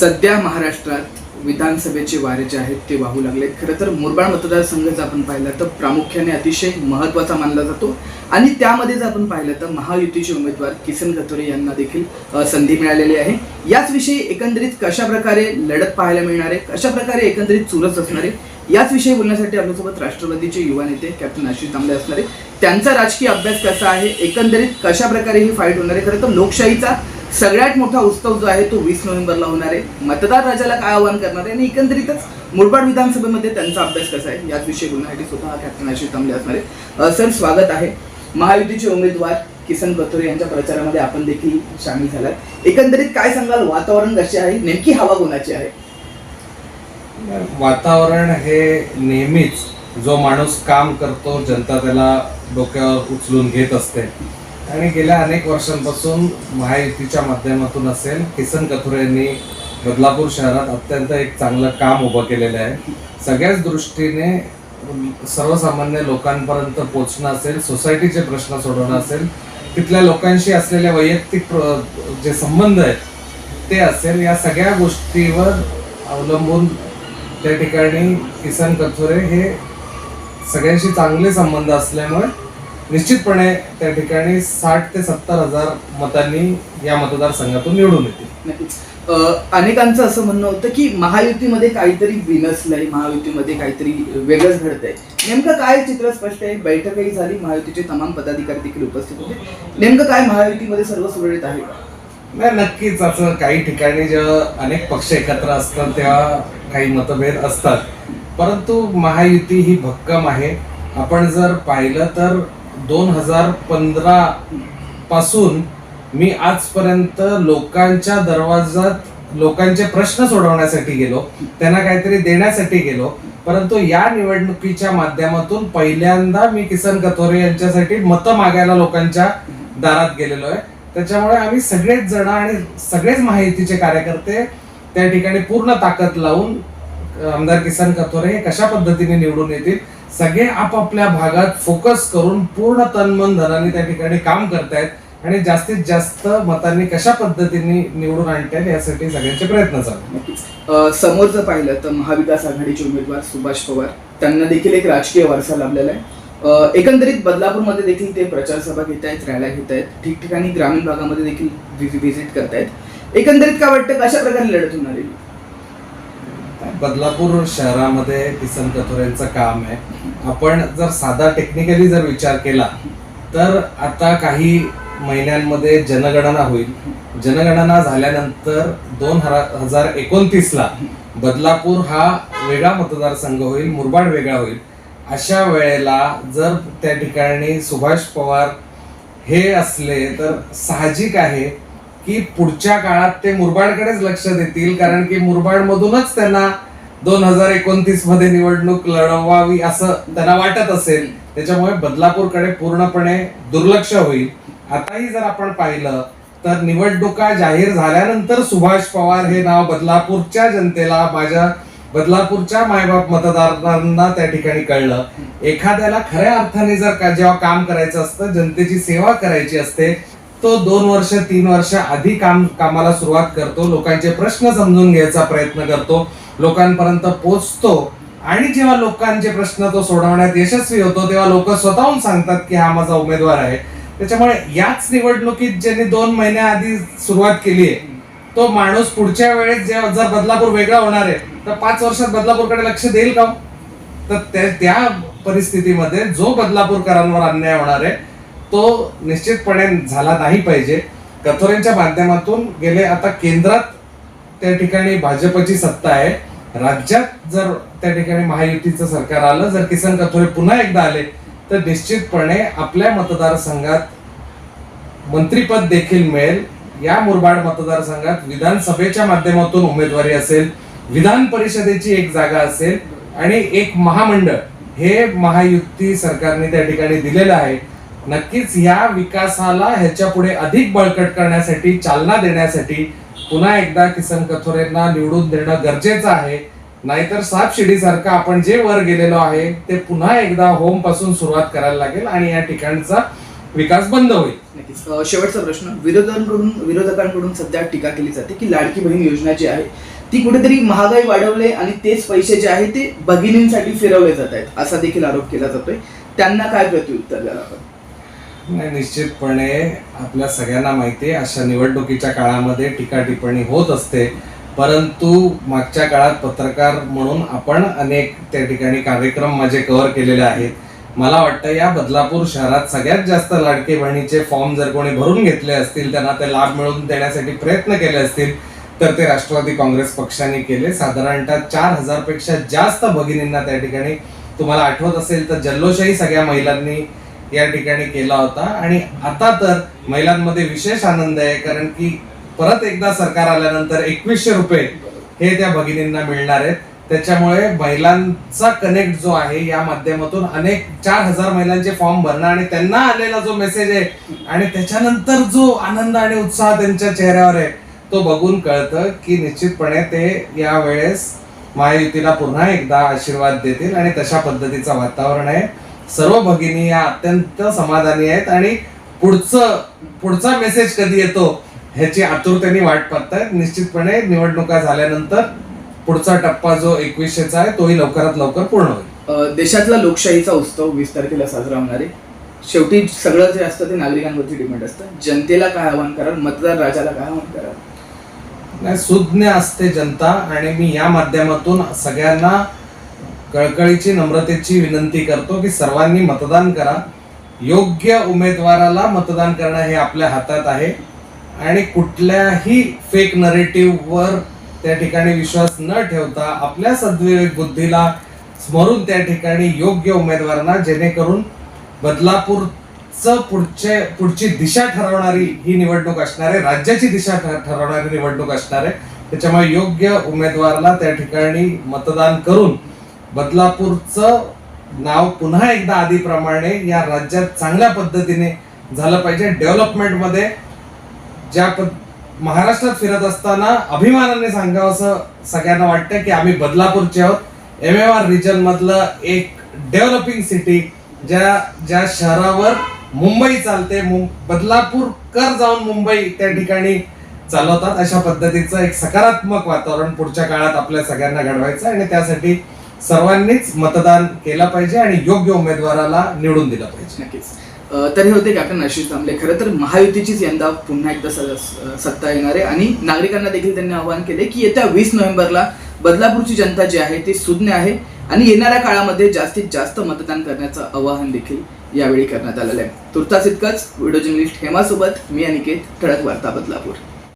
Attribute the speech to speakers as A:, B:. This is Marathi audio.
A: सध्या महाराष्ट्रात विधानसभेचे वारे जे आहेत ते वाहू लागलेत. खरं तर मुरबाड मतदारसंघ जर आपण पाहिलं तर प्रामुख्याने अतिशय महत्त्वाचा मानला जातो. आणि त्यामध्ये जर आपण पाहिलं तर महायुतीचे उमेदवार किसन गथोरे यांना देखील संधी मिळालेली आहे. याच विषयी एकंदरीत कशा प्रकारे लढत पाहायला मिळणार आहे? कशा प्रकारे एकंदरीत चुरस असणार आहे? याच विषयी बोलण्यासाठी आपल्यासोबत राष्ट्रवादीचे युवा नेते कॅप्टन आशिष तांबे असणार आहे त्यांचा राजकीय अभ्यास कसा आहे? एकंदरीत कशा प्रकारे ही फाईट होणार आहे? खरं तर लोकशाहीचा सगळ्यात मोठा उत्सव जो आहे तो वीस नोव्हेंबरला होणार आहे. मतदार राजाला काय आव्हान करणार आहे? आणि एकंदरीतच मुरबाड विधानसभेमध्ये त्यांचा अभ्यास कसा आहे? याच विषयी बोलण्यासाठी स्वतः कॅप्टन आशिष तांबे असणार आहे. सर स्वागत आहे. महायुतीचे उमेदवार किसन कथोरे यांच्या प्रचारामध्ये आपण देखील सामील झालात. एकंदरीत काय सांगाल? वातावरण कसे आहे? नेमकी हवा कोणाची आहे?
B: वातावरण हे नेहमीच जो माणूस काम करतो जनता त्याला डोक्यावर उचलून घेत असते. आणि गेल्या अनेक वर्षांपासून महायुतीच्या माध्यमातून असेल किसन कथोरे यांनी बदलापूर शहरात अत्यंत एक चांगलं काम उभं केलेलं आहे. सगळ्याच दृष्टीने सर्वसामान्य लोकांपर्यंत पोहोचणं असेल सोसायटीचे प्रश्न सोडवणं असेल तिथल्या लोकांशी असलेले वैयक्तिक जे संबंध आहेत ते असेल या सगळ्या गोष्टीवर अवलंबून त्या ठिकाणी किसन कथोरे हे सगळ्यांशी चांगले संबंध असल्यामुळे निश्चितपणे त्या ठिकाणी साठ ते सत्तर हजार मतांनी या मतदारसंघातून निवडून येतील.
A: अनेकांचं असं म्हणणं होतं की महायुतीमध्ये काहीतरी बिनसलंय महायुतीमध्ये काहीतरी वेगळंच घडतंय. नेमकं काय चित्र स्पष्ट आहे? बैठकही झाली महायुतीचे तमाम पदाधिकारी देखील उपस्थित होते. नेमकं काय महायुतीमध्ये सर्व सुरळीत आहे?
B: नाही नक्कीच असं काही ठिकाणी जेव्हा अनेक पक्ष एकत्र असतात तेव्हा काही मतभेद असतात. परंतु महायुती ही भक्कम आहे. आपण जर पाहिलं तर दोन हजार पंधरा पासून मी आजपर्यंत लोकांच्या दरवाजात लोकांचे प्रश्न सोडवण्यासाठी गेलो त्यांना काहीतरी देण्यासाठी गेलो परंतु या निवडणुकीच्या माध्यमातून पहिल्यांदा मी किसन कथोरे यांच्यासाठी मतं मागायला लोकांच्या दारात गेलेलो आहे. त्याच्यामुळे आम्ही सगळेच जण आणि सगळेच माहितीचे कार्यकर्ते त्या ठिकाणी पूर्ण ताकद लावून आमदार किसन कथोरे हे कशा पद्धतीने निवडून येतील सगळे आपापल्या भागात फोकस करून पूर्ण तन मन धनाने त्या ठिकाणी काम करतायत आणि जास्तीत जास्त मतांनी कशा पद्धतीने निवडून आणता येईल यासाठी सगळ्यांचे प्रयत्न चालू
A: समोर जर पाहिलं तर महाविकास आघाडीचे उमेदवार सुभाष पवार त्यांना देखील एक राजकीय वारसा लाभलेला आहे. एकंदरीत बदलापूरमध्ये देखील ते प्रचार सभा घेत आहेत रॅल्या घेत आहेत ठिकठिकाणी ग्रामीण भागामध्ये देखील व्हिजिट करतायत एकंदरीत काय वाटतं कशा प्रकारे लढत होणार आहे?
B: बदलापूर शहरामध्ये किसन कथोरेंचं काम आहे. आपण जर साधा टेक्निकली जर विचार केला तर आता काही महिन्यांमध्ये जनगणना होईल. जनगणना झाल्यानंतर दोन हजार एकोणतीस ला बदलापूर हा वेगळा मतदारसंघ होईल मुरबाड वेगळा होईल. अशा वेळेला जर त्या ठिकाणी सुभाष पवार हे असले तर साहजिक आहे की पुढच्या काळात ते मुरबाडकडेच लक्ष देतील कारण की मुरबाड मधूनच त्यांना दोन हजार एकोणतीसमध्ये निवडणूक लढवावी असं त्यांना वाटत असेल. त्याच्यामुळे बदलापूरकडे पूर्णपणे दुर्लक्ष होईल. आताही जर आपण पाहिलं तर निवडणुका जाहीर झाल्यानंतर सुभाष पवार हे नाव बदलापूरच्या जनतेला माझ्या बदलापूरच्या मायबाप मतदारांना त्या ठिकाणी कळलं. एखाद्याला खऱ्या अर्थाने जर का जेव्हा काम करायचं असतं जनतेची सेवा करायची असते तो दोन वर्ष तीन वर्ष आधी काम कामाला सुरुवात करतो लोकांचे प्रश्न समजून घ्यायचा प्रयत्न करतो. लोकांपर्यंत पोचतो. आणि जेव्हा लोकांचे प्रश्न तो सोडवण्यात यशस्वी होतो तेव्हा लोक स्वतःहून सांगतात की हा माझा उमेदवार आहे. त्याच्यामुळे याच निवडणुकीत ज्यांनी दोन महिन्याआधी सुरुवात केली आहे तो माणूस पुढच्या वेळेस जेव्हा जर बदलापूर वेगळा होणार आहे तर पाच वर्षात बदलापूरकडे लक्ष देईल का हो? तर त्या- त्या परिस्थितीमध्ये जो बदलापूरकरांवर अन्याय होणार आहे तो निश्चितपणे झाला नाही पाहिजे. कथोरेंच्या माध्यमातून गेले आता केंद्रात त्या ठिकाणी भाजपची सत्ता आहे. राज्यात जर त्या ठिकाणी महायुतीचं सरकार आलं जर किसन कथोरे पुन्हा एकदा आले तर निश्चितपणे आपल्या मतदारसंघात मंत्रीपद देखील मिळेल. या मुरबाड मतदारसंघात विधानसभेच्या माध्यमातून उमेदवारी असेल विधान परिषदेची एक जागा असेल आणि एक महामंडळ हे महायुती सरकारने त्या ठिकाणी दिलेलं आहे. नक्कीच या विकासाला ह्याच्या पुढे अधिक बळकट करण्यासाठी चालना देण्यासाठी पुन्हा एकदा किसन कथोरेंना निवडून देणं गरजेचं आहे. नाहीतर साप शिडीसारखं आपण जे वर गेलेलो आहे ते पुन्हा एकदा होमपासून सुरुवात करायला लागेल आणि या ठिकाणचा विकास बंद होईल.
A: नक्कीच. शेवटचा प्रश्न. विरोधकांकडून विरोधकांकडून सध्या टीका केली जाते की लाडकी बहीण योजना जी आहे ती कुठेतरी महागाई वाढवले आणि तेच पैसे जे आहे ते भगिनींसाठी फिरवले जात आहेत. असा देखील आरोप केला जातोय. त्यांना काय प्रत्युत्तर द्याल आपण?
B: नाही निश्चितपणे आपल्या सगळ्यांना माहिती आहे अशा निवडणुकीच्या काळामध्ये टीका टिप्पणी होत असते. परंतु मागच्या काळात पत्रकार म्हणून आपण अनेक त्या ठिकाणी कार्यक्रम माझे कव्हर केलेले आहेत. मला वाटतं या बदलापूर शहरात सगळ्यात जास्त लाडके बहिणीचे फॉर्म जर कोणी भरून घेतले असतील त्यांना ते लाभ मिळवून देण्यासाठी प्रयत्न केले असतील तर ते राष्ट्रवादी काँग्रेस पक्षाने केले. साधारणतः चार हजारपेक्षा जास्त भगिनींना त्या ठिकाणी तुम्हाला आठवत असेल तर जल्लोषही सगळ्या महिलांनी या ठिकाणी केला होता. आणि आता तर महिलांमध्ये विशेष आनंद आहे कारण की परत एकदा सरकार आल्यानंतर एकवीसशे रुपये हे त्या भगिनींना मिळणार आहेत. त्याच्यामुळे महिलांचा कनेक्ट जो आहे या माध्यमातून अनेक चार हजार महिलांचे फॉर्म भरणं आणि त्यांना आलेला जो मेसेज आहे आणि त्याच्यानंतर जो आनंद आणि उत्साह त्यांच्या चेहऱ्यावर आहे तो बघून कळतं की निश्चितपणे ते यावेळेस महायुतीला पुन्हा एकदा आशीर्वाद देतील आणि तशा पद्धतीचं वातावरण आहे. सर्व भगिनी या अत्यंत समाधानी आहेत आणि पुढचं पुढचा मेसेज कधी येतो ह्याची आतुरतेने वाट पाहतायत निश्चितपणे निवडणुका झाल्यानंतर पुढचा टप्पा जो एकवीसशेचा आहे तोही लवकरात लवकर पूर्ण होईल.
A: देशातला लोकशाहीचा उत्सव वीस तारखेला साजरा होणार आहे. शेवटी सगळं जे असतं ते नागरिकांवरती डिपेंड असतं. जनतेला काय आव्हान कराल? मतदार राजाला काय आव्हान कराल?
B: नाही सुज्ञ असते जनता आणि मी या माध्यमातून सगळ्यांना कळकळीची नम्रतेची विनंती करतो की सर्वांनी मतदान करा. योग्य उमेदवाराला मतदान करणं हे आपल्या हातात आहे. आणि कुठल्याही फेक नरेटिव्हवर त्या ठिकाणी विश्वास न ठेवता आपल्या सद्विवेक बुद्धीला स्मरून त्या ठिकाणी योग्य उमेदवारांना जेणेकरून बदलापूरचं पुढचे पुढची दिशा ठरवणारी ही निवडणूक असणार आहे राज्याची दिशा ठरवणारी निवडणूक असणार आहे त्याच्यामुळे योग्य उमेदवाराला त्या ठिकाणी मतदान करून बदलापूरचं नाव पुन्हा एकदा आधीप्रमाणे या राज्यात चांगल्या पद्धतीने झालं पाहिजे. डेव्हलपमेंटमध्ये ज्या पद महाराष्ट्रात फिरत असताना अभिमानाने सांगावं असं सगळ्यांना वाटतं की आम्ही बदलापूरचे आहोत. एम एम आर रिजनमधलं एक डेव्हलपिंग सिटी ज्या ज्या शहरावर मुंबई चालते. मुं- बदलापूर कर जाऊन मुंबई त्या ठिकाणी चालवतात. अशा पद्धतीचं एक सकारात्मक वातावरण पुढच्या काळात आपल्या सगळ्यांना घडवायचं आहे आणि त्यासाठी सर्वांनीच मतदान केलं पाहिजे आणि योग्य उमेदवाराला निवडून दिलं पाहिजे.
A: नक्कीच. तर हे होते कॅप्टन आशिष दामले खरं तर महायुतीचीच यंदा पुन्हा एकदा स- सत्ता येणार आहे आणि नागरिकांना देखील त्यांनी आवाहन केले की येत्या वीस नोव्हेंबरला बदलापूरची जनता जी आहे ती सुज्ञ आहे आणि येणाऱ्या काळामध्ये जास्तीत जास्त मतदान करण्याचं आवाहन देखील यावेळी करण्यात आलेलं आहे. तुर्तास इतकंच. व्हिडिओ जर्नलिस्ट हेमासोबत मी अनिकेत ठळक वार्ता बदलापूर.